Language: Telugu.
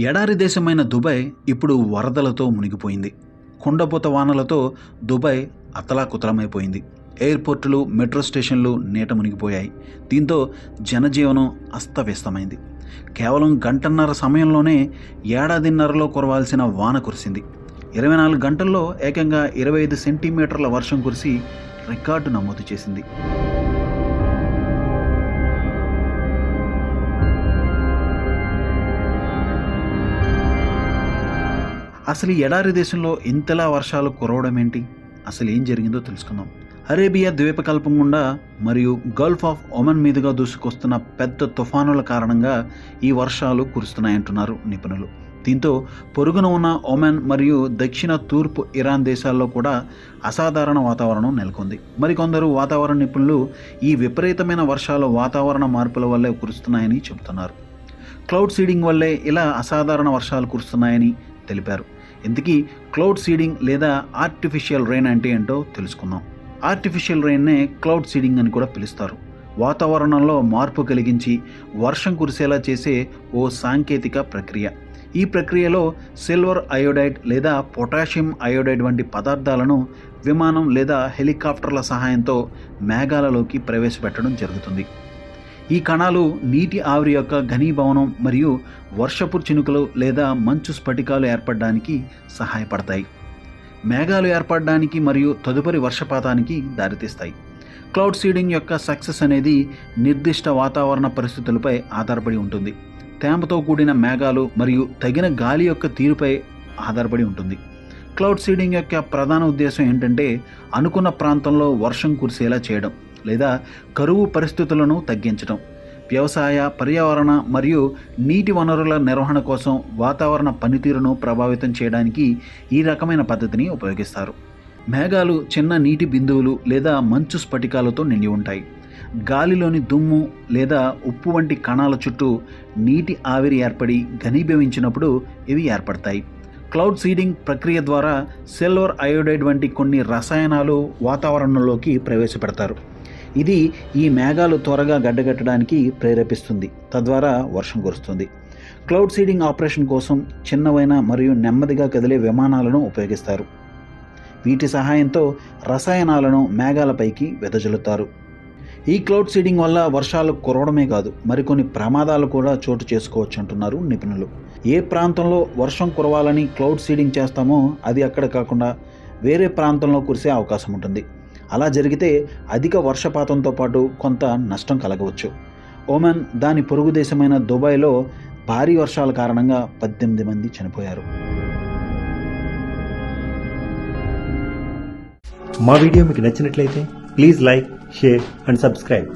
ఎడారి దేశమైన దుబాయ్ ఇప్పుడు వరదలతో మునిగిపోయింది. కుండపోత వానలతో దుబాయ్ అతలాకుతలమైపోయింది. ఎయిర్పోర్టులు మెట్రో స్టేషన్లు నీట మునిగిపోయాయి. దీంతో జనజీవనం అస్తవ్యస్తమైంది. కేవలం గంటన్నర సమయంలోనే ఏడాదిన్నరలో కురవాల్సిన వాన కురిసింది. ఇరవై నాలుగు గంటల్లో ఏకంగా ఇరవై ఐదు సెంటీమీటర్ల వర్షం కురిసి రికార్డు నమోదు చేసింది. అసలు ఈ ఎడారి దేశంలో ఇంతలా వర్షాలు కురవడం ఏంటి? అసలు ఏం జరిగిందో తెలుసుకుందాం. అరేబియా ద్వీపకల్పం గుండా మరియు గల్ఫ్ ఆఫ్ ఒమన్ మీదుగా దూసుకొస్తున్న పెద్ద తుఫానుల కారణంగా ఈ వర్షాలు కురుస్తున్నాయంటున్నారు నిపుణులు. దీంతో పొరుగున ఉన్న ఒమెన్ మరియు దక్షిణ తూర్పు ఇరాన్ దేశాల్లో కూడా అసాధారణ వాతావరణం నెలకొంది. మరికొందరు వాతావరణ నిపుణులు ఈ విపరీతమైన వర్షాలు వాతావరణ మార్పుల వల్లే కురుస్తున్నాయని చెబుతున్నారు. క్లౌడ్ సీడింగ్ వల్లే ఇలా అసాధారణ వర్షాలు కురుస్తున్నాయని తెలిపారు. ఇంతకీ క్లౌడ్ సీడింగ్ లేదా ఆర్టిఫిషియల్ రెయిన్ అంటే ఏంటో తెలుసుకుందాం. ఆర్టిఫిషియల్ రెయిన్నే క్లౌడ్ సీడింగ్ అని కూడా పిలుస్తారు. వాతావరణంలో మార్పు కలిగించి వర్షం కురిసేలా చేసే ఓ సాంకేతిక ప్రక్రియ. ఈ ప్రక్రియలో సిల్వర్ అయోడైడ్ లేదా పొటాషియం అయోడైడ్ వంటి పదార్థాలను విమానం లేదా హెలికాప్టర్ల సహాయంతో మేఘాలలోకి ప్రవేశపెట్టడం జరుగుతుంది. ఈ కణాలు నీటి ఆవిరి యొక్క ఘనీభవనం మరియు వర్షపు చినుకలు లేదా మంచు స్ఫటికాలు ఏర్పడడానికి సహాయపడతాయి. మేఘాలు ఏర్పడడానికి మరియు తదుపరి వర్షపాతానికి దారితీస్తాయి. క్లౌడ్ సీడింగ్ యొక్క సక్సెస్ అనేది నిర్దిష్ట వాతావరణ పరిస్థితులపై ఆధారపడి ఉంటుంది. తేమతో కూడిన మేఘాలు మరియు తగిన గాలి యొక్క తీరుపై ఆధారపడి ఉంటుంది. క్లౌడ్ సీడింగ్ యొక్క ప్రధాన ఉద్దేశం ఏంటంటే అనుకున్న ప్రాంతంలో వర్షం కురిసేలా చేయడం. లేదా కరువు పరిస్థితులను తగ్గించడం వ్యవసాయ పర్యావరణ మరియు నీటి వనరుల నిర్వహణ కోసం వాతావరణ పనితీరును ప్రభావితం చేయడానికి ఈ రకమైన పద్ధతిని ఉపయోగిస్తారు. మేఘాలు చిన్న నీటి బిందువులు లేదా మంచు స్ఫటికాలతో నిండి ఉంటాయి. గాలిలోని దుమ్ము లేదా ఉప్పు వంటి కణాల చుట్టూ నీటి ఆవిరి ఏర్పడి ఘనీభవించినప్పుడు ఇవి ఏర్పడతాయి. క్లౌడ్ సీడింగ్ ప్రక్రియ ద్వారా సిల్వర్ అయోడైడ్ వంటి కొన్ని రసాయనాలు వాతావరణంలోకి ప్రవేశపెడతారు. ఇది ఈ మేఘాలు త్వరగా గడ్డగట్టడానికి ప్రేరేపిస్తుంది. తద్వారా వర్షం కురుస్తుంది. క్లౌడ్ సీడింగ్ ఆపరేషన్ కోసం చిన్నవైన మరియు నెమ్మదిగా కదిలే విమానాలను ఉపయోగిస్తారు. వీటి సహాయంతో రసాయనాలను మేఘాలపైకి వెదజల్లుతారు. ఈ క్లౌడ్ సీడింగ్ వల్ల వర్షాలు కురవడమే కాదు మరికొన్ని ప్రమాదాలు కూడా చోటు చేసుకోవచ్చు అంటున్నారు నిపుణులు. ఏ ప్రాంతంలో వర్షం కురవాలని క్లౌడ్ సీడింగ్ చేస్తామో అది అక్కడ కాకుండా వేరే ప్రాంతంలో కురిసే అవకాశం ఉంటుంది అలా జరిగితే అధిక వర్షపాతంతో పాటు కొంత నష్టం కలగవచ్చు. ఓమెన్ దాని పొరుగు దేశమైన దుబాయ్లో భారీ వర్షాల కారణంగా పద్దెనిమిది మంది చనిపోయారు. మా వీడియో మీకు నచ్చినట్లయితే please like share and subscribe.